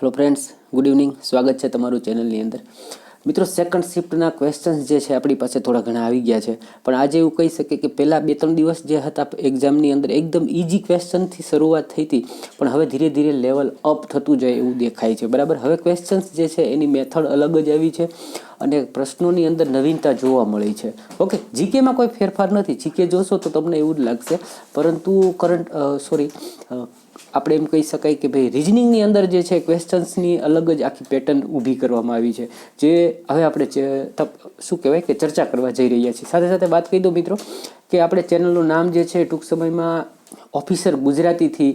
Hello friends good evening સ્વાગત છે તમારું ચેનલની અંદર. મિત્રો સેકન્ડ શિફ્ટના ક્વેશ્ચન્સ જે છે, આપણી પાસે થોડા ઘણા આવી ગયા છે. પણ આજે એવું કહી શકીએ કે પહેલાં બે ત્રણ દિવસ જે હતા એક્ઝામની અંદર એકદમ ઇઝી ક્વેશ્ચનથી શરૂઆત થઈ હતી. પણ હવે ધીરે ધીરે લેવલ અપ થતું જાય એવું દેખાય છે. બરાબર? હવે ક્વેશ્ચન્સ જે છે, એની મેથડ અલગ જ આવી છે. અને પ્રશ્નોની અંદર નવીનતા જોવા મળી છે. ઓકે જીકેમાં કોઈ ફેરફાર નથી. જીકે જોશો તો તમને એવું જ લાગશે. પરંતુ કરંટ સોરી આપણે એમ કહી શકાય કે ભાઈ રિઝનિંગની અંદર જે છે ક્વેશ્ચન્સની અલગ જ આખી પેટર્ન ઊભી કરવામાં આવી છે. જે હવે આપણે શું કહેવાય કે ચર્ચા કરવા જઈ રહ્યા છીએ. સાથે સાથે વાત કહી દો મિત્રો કે આપણે ચેનલનું નામ જે છે, ટૂંક સમયમાં ઓફિસર ગુજરાતીથી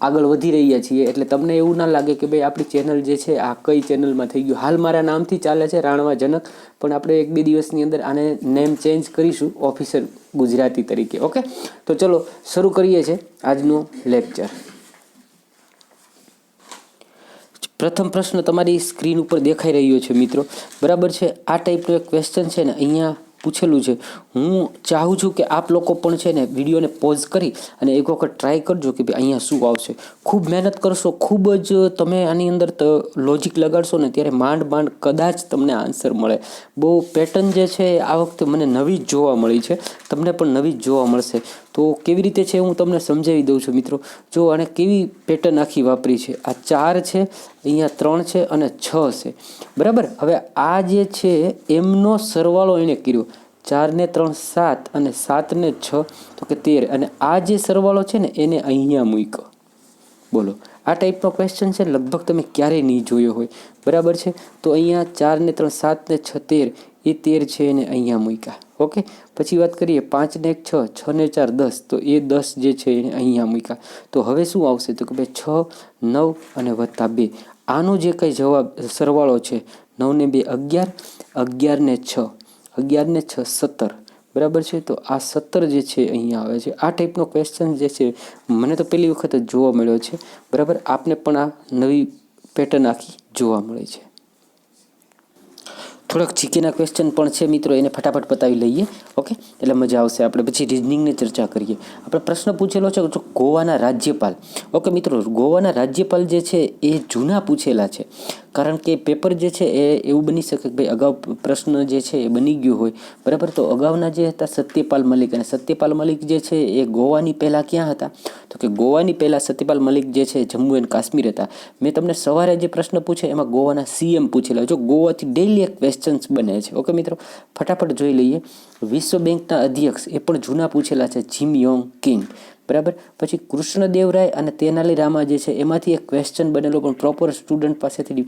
આગળ વધી રહ્યા છીએ. એટલે તમને એવું ના લાગે કે ભાઈ આપણી ચેનલ જે છે, આ કઈ ચેનલમાં થઈ ગયું. હાલ મારા નામથી ચાલે છે રાણવા જનક, પણ આપણે એક બે દિવસની અંદર આને નેમ ચેન્જ કરીશું ઓફિસર ગુજરાતી તરીકે. ઓકે તો ચલો, શરૂ કરીએ છીએ આજનું લેક્ચર પ્રથમ પ્રશ્ન તમારી સ્ક્રીન ઉપર દેખાઈ રહ્યો છે, મિત્રો. બરાબર છે? આ ટાઈપનો એક ક્વેશ્ચન છે ને, અહીંયા પૂછેલું છે. હું ચાહું છું કે આપ લોકો પણ છે ને વિડીયોને પોઝ કરી અને એક વખત ટ્રાય કરજો કે ભાઈ અહીંયા શું આવશે. ખૂબ મહેનત કરશો, ખૂબ જ તમે આની અંદર લોજિક લગાડશો ને ત્યારે માંડ માંડ કદાચ તમને આન્સર મળે. બહુ પેટર્ન જે છે, આ વખતે મને નવી જ જોવા મળી છે. તમને પણ નવી જ જોવા મળશે. તો કેવી રીતે છે હું તમને સમજાવી દઉં છું મિત્રો? જો આને કેવી પેટર્ન આખી વાપરી છે? આ ચાર છે, અહીંયા ત્રણ છે અને છ છે. બરાબર? હવે આ જે છે એમનો સરવાળો એણે કર્યો. ચારને ત્રણ સાત અને સાતને છ, તો કે તેર. અને આ જે સરવાળો છે ને એને અહીંયા મૂક્યો. બોલો. આ ટાઈપનો ક્વેશ્ચન છે, લગભગ તમે ક્યારેય નહીં જોયો હોય. બરાબર છે? તો અહીંયા ચારને ત્રણ, સાતને છ, તેર. એ તેર છે એને અહીંયા મૂક્યા. ઓકે? પછી વાત કરીએ, પાંચ ને એક છ છ ને ચાર દસ, તો એ દસ જે છે એને અહીંયા મૂક્યા. તો હવે શું આવશે? તો કે ભાઈ છ, નવ અને વત્તા બે. આનો જે કંઈ જવાબ, સરવાળો છે, નવ ને બે અગિયાર અગિયાર ને છ. અગિયાર ને છ, સત્તર. બરાબર છે? તો આ સત્તર જે છે અહીંયા આવે છે. આ ટાઈપનો ક્વેશ્ચન જે છે, મને તો પહેલી વખત જ જોવા મળ્યો છે. બરાબર? આપને પણ આ નવી પેટર્ન આખી જોવા મળે છે. થોડાક જીકેના ક્વેશ્ચન પણ છે મિત્રો, એને ફટાફટ પતાવી લઈએ. ઓકે એટલે મજા આવશે. આપણે પછી રિઝનિંગની ચર્ચા કરીએ. આપણે પ્રશ્ન પૂછેલો છે જો ગોવાના રાજ્યપાલ. ઓકે મિત્રો, ગોવાના રાજ્યપાલ જે છે એ જૂના પૂછેલા છે. કારણ કે પેપર જે છે એ એવું બની શકે કે ભાઈ અગાઉ પ્રશ્ન જે છે એ બની ગયો હોય. બરાબર? તો અગાઉના જે હતા સત્યપાલ મલિક અને સત્યપાલ મલિક જે છે એ ગોવાની પહેલાં ક્યાં હતા? તો કે ગોવાની પહેલાં સત્યપાલ મલિક જે છે જમ્મુ એન્ડ કાશ્મીર હતા. મેં તમને સવારે જે પ્રશ્ન પૂછે એમાં ગોવાના સીએમ પૂછેલા જો ગોવાથી ડેલી એક ક્વેશ્ચન્સ બને છે. ઓકે મિત્રો? ફટાફટ જોઈ લઈએ. વિશ્વ બેંકના અધ્યક્ષ એ પણ જૂના પૂછેલા છે, જીમ યોંગ કિંગ. બરાબર? પછી કૃષ્ણદેવરાય અને તેનાલી રામા જે છે, એમાંથી એક ક્વેશ્ચન બનેલો, પણ પ્રોપર સ્ટુડન્ટ પાસેથી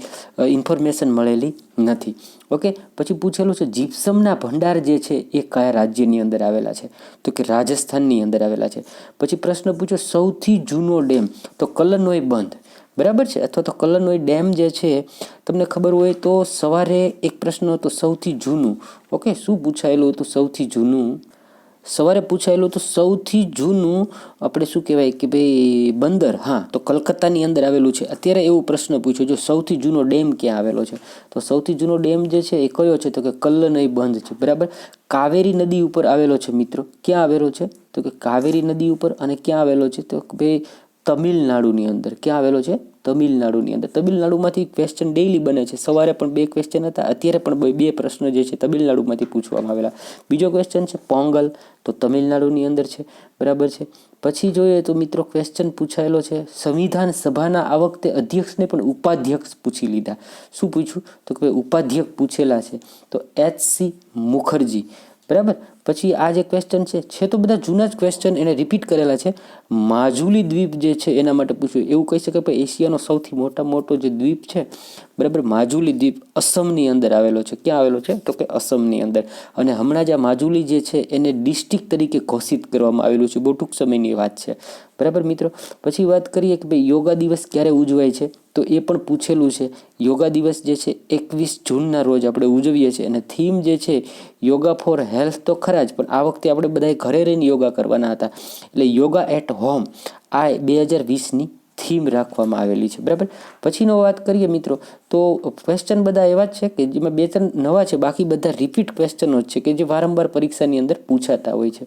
ઇન્ફોર્મેશન મળેલી નથી. ઓકે પછી પૂછેલું છે, જીપ્સમના ભંડાર જે છે, એ કયા રાજ્યની અંદર આવેલા છે? તો કે રાજસ્થાનની અંદર આવેલા છે. પછી પ્રશ્ન પૂછ્યો, સૌથી જૂનો ડેમ, તો કલનોય બંધ. બરાબર છે? અથવા તો કલનોય ડેમ જે છે, તમને ખબર હોય તો સવારે એક પ્રશ્ન હતો, સૌથી જૂનું. ઓકે શું પૂછાયેલું હતું, સૌથી જૂનું? સવારે પૂછાયેલું તો સૌથી જૂનું આપણે શું કહેવાય કે ભાઈ બંદર, હા, તો કલકત્તાની અંદર આવેલું છે. અત્યારે એવું પ્રશ્ન પૂછ્યો, જો સૌથી જૂનો ડેમ ક્યાં આવેલો છે? તો સૌથી જૂનો ડેમ જે છે એ કયો છે? તો કે કલ્લનઈ બંધ છે. બરાબર? કાવેરી નદી ઉપર આવેલો છે, મિત્રો. ક્યાં આવેલો છે? તો કે કાવેરી નદી ઉપર અને ક્યાં આવેલો છે? તો ભાઈ તમિલનાડુની અંદર. ક્યાં આવેલો છે? તમિલનાડુની અંદર. તમિલનાડુમાંથી ક્વેશ્ચન ડેઈલી બને છે. સવારે પણ બે ક્વેશ્ચન હતા. અત્યારે પણ બે- પ્રશ્ન જે છે તમિલનાડુમાંથી પૂછવામાં આવેલા. બીજો ક્વેશ્ચન છે પોંગલ. તો તમિલનાડુની અંદર છે. બરાબર છે. પછી જોઈએ તો મિત્રો ક્વેશ્ચન પૂછાયેલો છે. સંવિધાન સભાના આ વખતે અધ્યક્ષને પણ ઉપાધ્યક્ષ પૂછી લીધા. શું પૂછ્યું? તો કે ઉપાધ્યક્ષ પૂછેલા છે. તો એચ સી મુખર્જી. બરાબર? પછી આ જે ક્વેશ્ચન છે છે તો બધા જૂના જ ક્વેશ્ચન એને રિપીટ કરેલા છે. માજુલી દ્વીપ જે છે, એના માટે પૂછ્યું. એવું કહી શકાય કે એશિયાનો સૌથી મોટા મોટો જે દ્વીપ છે બરાબર? માજુલી દ્વીપ અસમની અંદર આવેલો છે. ક્યાં આવેલો છે? તો કે અસમની અંદર. અને હમણાં જ આ માજુલી જે છે, એને ડિસ્ટ્રિક્ટ તરીકે ઘોષિત કરવામાં આવેલું છે. બહુ ટૂંક સમયની વાત છે. બરાબર મિત્રો? પછી વાત કરીએ કે ભાઈ, યોગા દિવસ ક્યારે ઉજવાય છે? તો એ પણ પૂછેલું છે. યોગા દિવસ જે છે, એકવીસ જૂનના રોજ આપણે ઉજવીએ છીએ. અને થીમ જે છે, યોગા ફોર હેલ્થ તો ખરા જ, પણ આ વખતે આપણે બધાએ ઘરે રહીને યોગા કરવાના હતા. એટલે યોગા એટ હોમ આ બે હજાર વીસની થીમ રાખવામાં આવેલી છે. બરાબર? પછીનો વાત કરીએ મિત્રો, તો ક્વેશ્ચન બધા એવા જ છે કે જેમાં બે ત્રણ નવા છે, બાકી બધા રિપીટ ક્વેશ્ચનો જ છે કે જે વારંવાર પરીક્ષાની અંદર પૂછાતા હોય છે.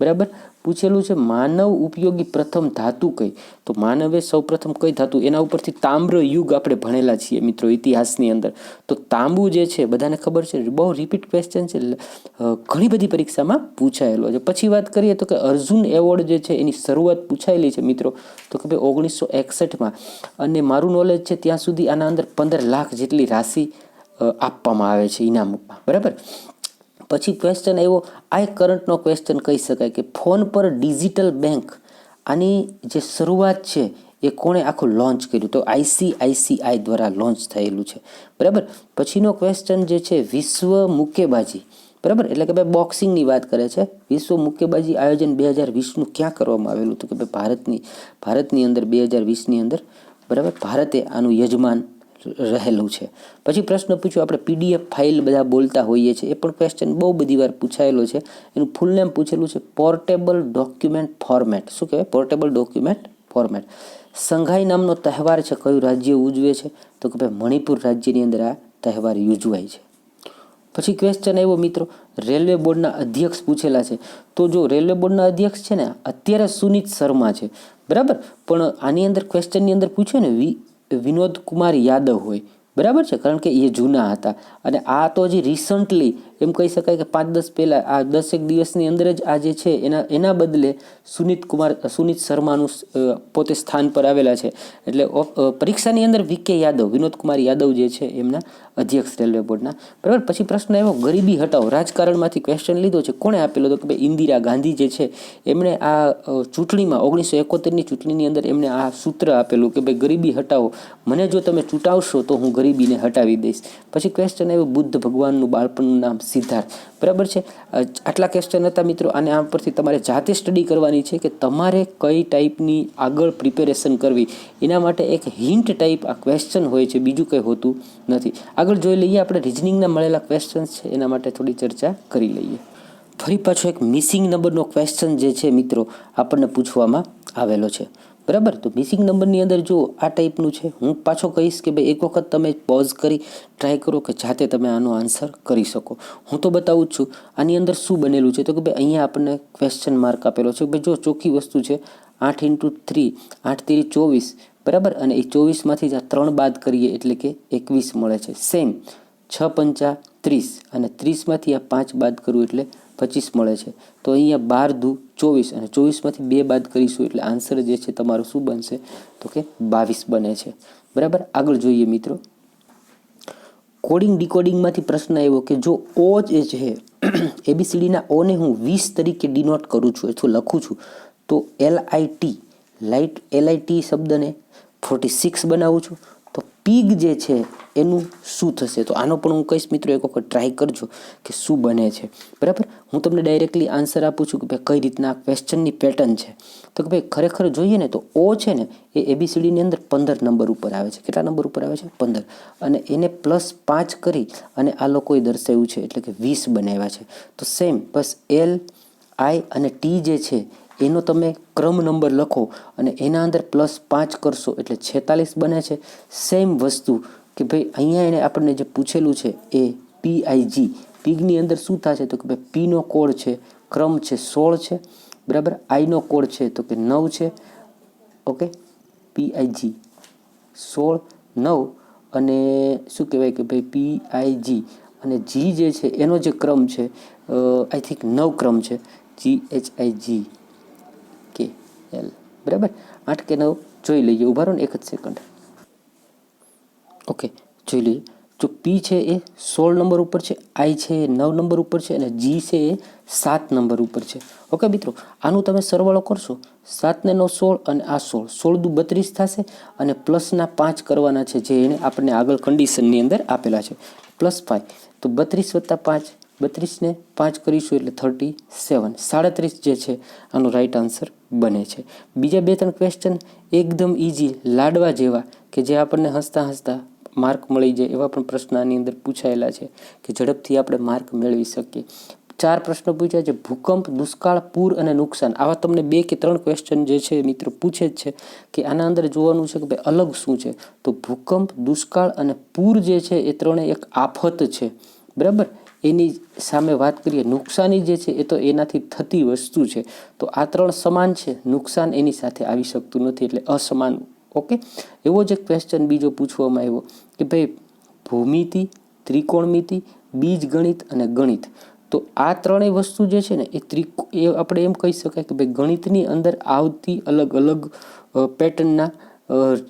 બરાબર? પૂછેલું છે, માનવ ઉપયોગી પ્રથમ ધાતુ કઈ? તો માનવે સૌપ્રથમ કઈ ધાતુ? એના ઉપરથી તામ્ર યુગ આપણે ભણેલા છીએ મિત્રો ઇતિહાસની અંદર. તો તાંબુ જે છે, બધાને ખબર છે? બહુ રિપીટ ક્વેશ્ચન છે. ઘણી બધી પરીક્ષામાં પૂછાયેલો છે. પછી વાત કરીએ તો કે અર્જુન એવોર્ડ જે છે, એની શરૂઆત પૂછાયેલી છે મિત્રો. તો કે ભાઈ ઓગણીસો એકસઠમાં. અને મારું નોલેજ છે, ત્યાં સુધી આના અંદર પંદર લાખ જેટલી રાશિ આપવામાં આવે છે ઇનામમાં. બરાબર? પછી ક્વેશ્ચન આવ્યો આ એક કરંટનો ક્વેશ્ચન કહી શકાય કે ફોન પર ડિજિટલ બેંક આની જે શરૂઆત છે એ કોણે આખું લોન્ચ કર્યું? તો આઈસીઆઈસીઆઈ દ્વારા લોન્ચ થયેલું છે. બરાબર? પછીનો ક્વેશ્ચન જે છે, વિશ્વ મુક્કેબાજી. બરાબર? એટલે કે ભાઈ બોક્સિંગની વાત કરે છે. વિશ્વ મુક્કેબાજી આયોજન બે હજાર વીસનું ક્યાં કરવામાં આવેલું હતું કે ભાઈ ભારતની ભારતની અંદર બે હજાર વીસની અંદર? બરાબર? ભારતે આનું યજમાન રહેલું છે. પછી પ્રશ્ન પૂછ્યો, આપણે પીડીએફ ફાઇલ બધા બોલતા હોઈએ છીએ. એ પણ ક્વેશ્ચન બહુ બધી વાર પૂછાયેલો છે. એનું ફૂલ નેમ પૂછેલું છે પોર્ટેબલ ડોક્યુમેન્ટ ફોર્મેટ શું કહેવાય? પોર્ટેબલ ડોક્યુમેન્ટ ફોર્મેટ સંઘાઈ નામનો તહેવાર છે, કયું રાજ્ય ઉજવે છે? તો કે ભાઈ મણિપુર રાજ્યની અંદર આ તહેવાર ઉજવાય છે. પછી ક્વેશ્ચન આવ્યો, મિત્રો, રેલવે બોર્ડના અધ્યક્ષ પૂછેલા છે. તો જો રેલવે બોર્ડના અધ્યક્ષ છે ને, અત્યારે સુનિત શર્મા છે. બરાબર? પણ આની અંદર ક્વેશ્ચનની અંદર પૂછ્યું ને, વિ વિનોદ કુમાર યાદવ હોય. બરાબર છે? કારણ કે એ જૂના હતા. અને આ તો હજી રિસન્ટલી એમ કહી શકાય કે પાંચ દસ પહેલાં, આ દસેક દિવસની અંદર જ આ જે છે એના એના બદલે સુનિત કુમાર, સુનિત શર્માનું પોતે સ્થાન પર આવેલા છે. એટલે પરીક્ષાની અંદર વીકે યાદવ, વિનોદ કુમાર યાદવ જે છે એમના અધ્યક્ષ રેલવે બોર્ડના. બરાબર? પછી પ્રશ્ન આવ્યો, ગરીબી હટાવો. રાજકારણમાંથી ક્વેશ્ચન લીધો છે. કોણે આપેલો તો કે ભાઈ ઇન્દિરા ગાંધી જે છે એમણે આ ચૂંટણીમાં, ઓગણીસો એકોતેરની ચૂંટણીની અંદર એમણે આ સૂત્ર આપેલું કે ભાઈ ગરીબી હટાવો. મને જો તમે ચૂંટાવશો તો હું ગરીબીને હટાવી દઈશ. પછી ક્વેશ્ચન આવ્યો, બુદ્ધ ભગવાનનું બાળપણનું નામ સિદ્ધાર્થ. બરાબર છે? આટલા ક્વેશ્ચન હતા મિત્રો, અને આ પરથી તમારે જાતે સ્ટડી કરવાની છે કે તમારે કઈ ટાઈપની આગળ પ્રિપેરેશન કરવી. એના માટે એક હિન્ટ ટાઈપ આ ક્વેશ્ચન હોય છે, બીજું કંઈ હોતું નથી. આગળ જોઈ લઈએ, આપણે રિઝનિંગના મળેલા ક્વેશ્ચન્સ છે, એના માટે થોડી ચર્ચા કરી લઈએ. ફરી પાછો એક મિસિંગ નંબરનો ક્વેશ્ચન જે છે મિત્રો, આપણને પૂછવામાં આવેલો છે. બરાબર? તો મિસિંગ નંબરની અંદર જો આ ટાઈપનું છે, હું પાછો કહીશ કે ભાઈ એક વખત તમે પોઝ કરી ટ્રાય કરો કે જાતે તમે આનો આન્સર કરી શકો. હું તો બતાવું જ છું, આની અંદર શું બનેલું છે? તો કે ભાઈ અહીંયા આપણને ક્વેશ્ચન માર્ક આપેલો છે. કે ભાઈ જો ચોખ્ખી વસ્તુ છે, આઠ ઇન્ટુ થ્રી આઠ તેરી ચોવીસ, બરાબર? અને એ ચોવીસમાંથી જ આ ત્રણ બાદ કરીએ એટલે કે એકવીસ મળે છે. સેમ છ પંચા ત્રીસ, અને ત્રીસમાંથી આ પાંચ બાદ કરવું એટલે પચીસ મળે છે. તો અહીંયા બાર દુ ચોવીસ અને ચોવીસમાંથી બે બાદ કરીશું એટલે આન્સર જે છે તમારો શું બનશે? તો કે બાવીસ બને છે. બરાબર? આગળ જોઈએ મિત્રો. કોડિંગ ડીકોડિંગમાંથી પ્રશ્ન આવ્યો કે જો ઓ જે છે એબીસીડીના ઓને હું વીસ તરીકે ડિનોટ કરું છું, અથવા લખું છું, તો L I T light L I T શબ્દને ફોર્ટી સિક્સ બનાવું છું. પીગ જે છે, એનું શું થશે? તો આનો પણ હું કહીશ મિત્રો, એક વખત ટ્રાય કરજો કે શું બને છે. બરાબર? હું તમને ડાયરેક્ટલી આન્સર આપું છું કે ભાઈ કઈ રીતના ક્વેશ્ચનની પેટર્ન છે. તો કે ભાઈ ખરેખર જોઈએ ને તો ઓ છે ને, એ એબીસીડીની અંદર પંદર નંબર ઉપર આવે છે. કેટલા નંબર ઉપર આવે છે? પંદર. અને એને પ્લસ પાંચ કરી અને આ લોકોએ દર્શાવ્યું છે, એટલે કે વીસ બનાવ્યા છે. તો સેમ બસ એલ આઈ અને ટી જે છે એનો તમે ક્રમ નંબર લખો અને એના અંદર પ્લસ પાંચ કરશો એટલે છેતાલીસ બને છે. સેમ વસ્તુ કે ભાઈ અહીંયા એને આપણને જે પૂછેલું છે એ પીઆઈજી આઈ પીગની અંદર શું થશે તો કે ભાઈ પીનો કોડ છે, ક્રમ છે સોળ છે, બરાબર? આઈનો કોડ છે તો કે નવ છે. ઓકે પીઆઈજી સોળ, નવ અને શું કહેવાય કે ભાઈ પી આઈ અને જી જે છે એનો જે ક્રમ છે આઈ થિંક નવ ક્રમ છે. G H I G L બરાબર? આઠ કે નવ જોઈ લઈએ. ઊભા રહો ને એક જ સેકન્ડ. ઓકે, જોઈ લઈએ. જો પી છે એ સોળ નંબર ઉપર છે આઈ છે એ નવ નંબર ઉપર છે અને જી છે એ સાત નંબર ઉપર છે. ઓકે મિત્રો, આનું તમે સરવાળો કરશો. સાતને નવ સોળ અને આ સોળ. સોળ દુ બત્રીસ થશે અને પ્લસના પાંચ કરવાના છે જે એને આપણને આગળ કન્ડિશનની અંદર આપેલા છે. પ્લસ ફાઈવ તો બત્રીસ વત્તા પાંચ બત્રીસને પાંચ કરીશું એટલે થર્ટી સેવન. સાડત્રીસ જે છે, આનો રાઈટ આન્સર બને છે. બીજા બે ત્રણ ક્વેશ્ચન એકદમ ઇઝી લાડવા જેવા કે જે આપણને હસતા હસતા માર્ક મળી જાય એવા પણ પ્રશ્ન આની અંદર પૂછાયેલા છે કે ઝડપથી આપણે માર્ક મેળવી શકીએ. ચાર પ્રશ્નો પૂછ્યા છે, ભૂકંપ, દુષ્કાળ, પૂર અને નુકસાન. આવા તમને બે કે ત્રણ ક્વેશ્ચન જે છે મિત્રો પૂછે જ છે કે આના અંદર જોવાનું છે કે ભાઈ અલગ શું છે? તો ભૂકંપ, દુષ્કાળ અને પૂર જે છે એ ત્રણે એક આફત છે. બરાબર? એની સામે વાત કરીએ, નુકસાની જે છે એ તો એનાથી થતી વસ્તુ છે. તો આ ત્રણ સમાન છે, નુકસાન એની સાથે આવી શકતું નથી એટલે અસમાન. ઓકે એવો જ એક ક્વેશ્ચન બીજો પૂછવામાં આવ્યો કે ભાઈ, ભૂમિતિ, ત્રિકોણમિતિ બીજ ગણિત અને ગણિત. તો આ ત્રણેય વસ્તુ જે છે ને, એ ત્રિકો એ આપણે એમ કહી શકાય કે ભાઈ ગણિતની અંદર આવતી અલગ અલગ પેટર્નના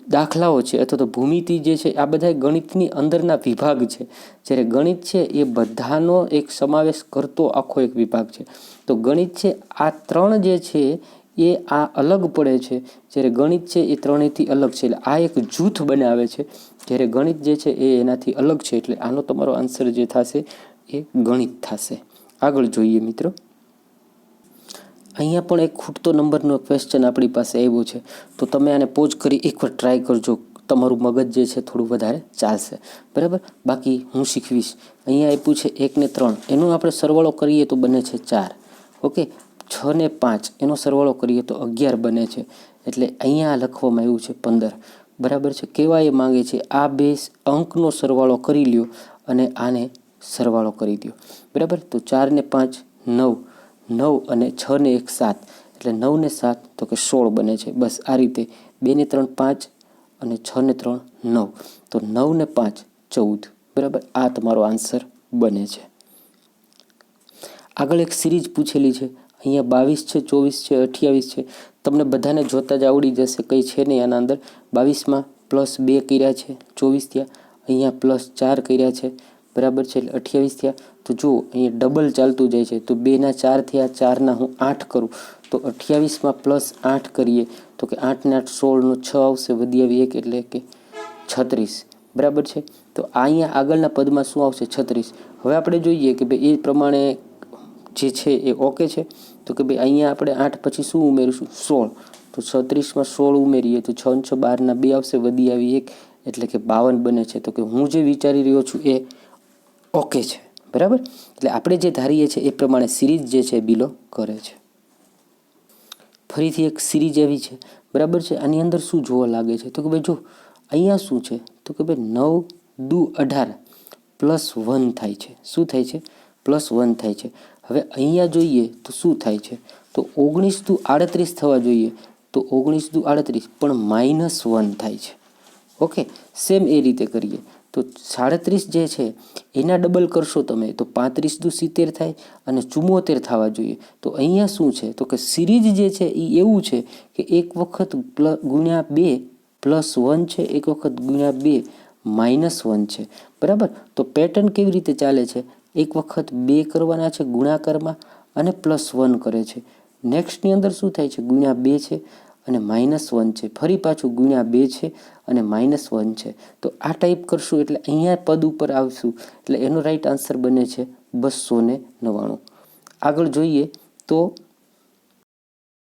દાખલાઓ છે અથવા તો ભૂમિતિ જે છે, આ બધા ગણિતની અંદરના વિભાગ છે. જ્યારે ગણિત છે, એ બધાનો એક સમાવેશ કરતો આખો એક વિભાગ છે. તો ગણિત છે, આ ત્રણ જે છે, એ આ અલગ પડે છે. જ્યારે ગણિત છે, એ ત્રણેયથી અલગ છે. એટલે આ એક જૂથ બનાવે છે. જ્યારે ગણિત જે છે, એ એનાથી અલગ છે. એટલે આનો તમારો આન્સર જે થશે, એ ગણિત થશે. આગળ જોઈએ મિત્રો. અહીંયા પણ એક ખૂટતો નંબરનો ક્વેશ્ચન આપણી પાસે આવ્યો છે. તો તમે આને પોઝ કરી એકવાર ટ્રાય કરજો. તમારું મગજ જે છે થોડું વધારે ચાલશે. બરાબર? બાકી હું શીખવીશ. અહીંયા આપ્યું છે એક ને ત્રણ. એનો આપણે સરવાળો કરીએ તો બને છે ચાર. ઓકે? છ ને પાંચ. એનો સરવાળો કરીએ તો અગિયાર બને છે. એટલે અહીંયા લખવામાં આવ્યું છે પંદર. બરાબર છે? કેવા એ માંગે છે આ બે અંકનો સરવાળો કરી લ્યો અને આને સરવાળો કરી દો બરાબર? તો ચાર ને પાંચ, નવ. નવ અને છ ને એક સાત. એટલે નવ ને સાત તો કે સોળ બને છે. બસ આ રીતે બે ને ત્રણ પાંચ અને છ ને ત્રણ નવ. તો નવ ને પાંચ ચૌદ. બરાબર? આ તમારો આન્સર બને છે. આગળ એક સિરીઝ પૂછેલી છે. અહીંયા બાવીસ છે, ચોવીસ છે, અઠ્યાવીસ છે. તમને બધાને જોતા જ આવડી જશે. કંઈ છે નહીં આના અંદર. બાવીસમાં પ્લસ બે કર્યા છે, ચોવીસ ત્યાં અહીંયા પ્લસ ચાર કર્યા છે. બરાબર છે, એટલે અઠ્યાવીસ થયા. તો જુઓ અહીંયા ડબલ ચાલતું જાય છે, તો બેના ચાર થયા, ચારના હું આઠ કરું. તો અઠ્યાવીસમાં પ્લસ આઠ કરીએ, તો કે આઠને આઠ સોળનો છ આવશે, વધી આવી એક એટલે કે છત્રીસ. બરાબર છે? તો અહીંયા આગળના પદમાં શું આવશે? છત્રીસ. હવે આપણે જોઈએ કે ભાઈ એ પ્રમાણે જે છે એ ઓકે છે? તો કે ભાઈ અહીંયા આપણે આઠ પછી શું ઉમેરીશું? સોળ. તો છત્રીસમાં સોળ ઉમેરીએ, તો છ છ બારના બે આવશે, વધી આવી એક એટલે કે બાવન બને છે. તો કે હું જે વિચારી રહ્યો છું એ ઓકે છે. બરાબર? એટલે આપણે જે ધારીએ છીએ એ પ્રમાણે સિરીઝ જે છે બિલો કરે છે. ફરીથી એક સિરીઝ એવી છે. બરાબર છે? આની અંદર શું જોવા લાગે છે? તો કે ભાઈ જો, અહીંયા શું છે? તો કે ભાઈ નવ દુ અઢાર પ્લસ વન થાય છે. શું થાય છે? પ્લસ વન થાય છે. હવે અહીંયા જોઈએ તો શું થાય છે? તો ઓગણીસ દુ આડત્રીસ થવા જોઈએ. તો ઓગણીસ દુ આડત્રીસ પણ માઇનસ વન થાય છે. ઓકે? સેમ એ રીતે કરીએ. તો સાડત્રીસ જે છે, એના ડબલ કરશો તમે, તો પાંત્રીસ દુ સિત્તેર થાય અને ચુમ્મોતેર થવા જોઈએ. તો અહીંયા શું છે? તો કે સિરીઝ જે છે એ એવું છે કે એક વખત પ્લ, ગુણ્યા બે પ્લસ વન છે, એક વખત ગુણ્યા બે માઇનસ વન છે. બરાબર? તો પેટર્ન કેવી રીતે ચાલે છે? એક વખત બે કરવાના છે ગુણાકારમાં અને પ્લસ વન કરે છે. નેક્સ્ટની અંદર શું થાય છે? ગુણ્યા બે છે. અને માઇનસ વન છે. ફરી પાછું ગુણ્યા બે છે અને માઇનસ વન છે. તો આ ટાઈપ કરશું એટલે અહીંયા પદ ઉપર આવશું. એટલે એનો રાઈટ આન્સર બને છે બસો ને નવ્વાણું. આગળ જોઈએ તો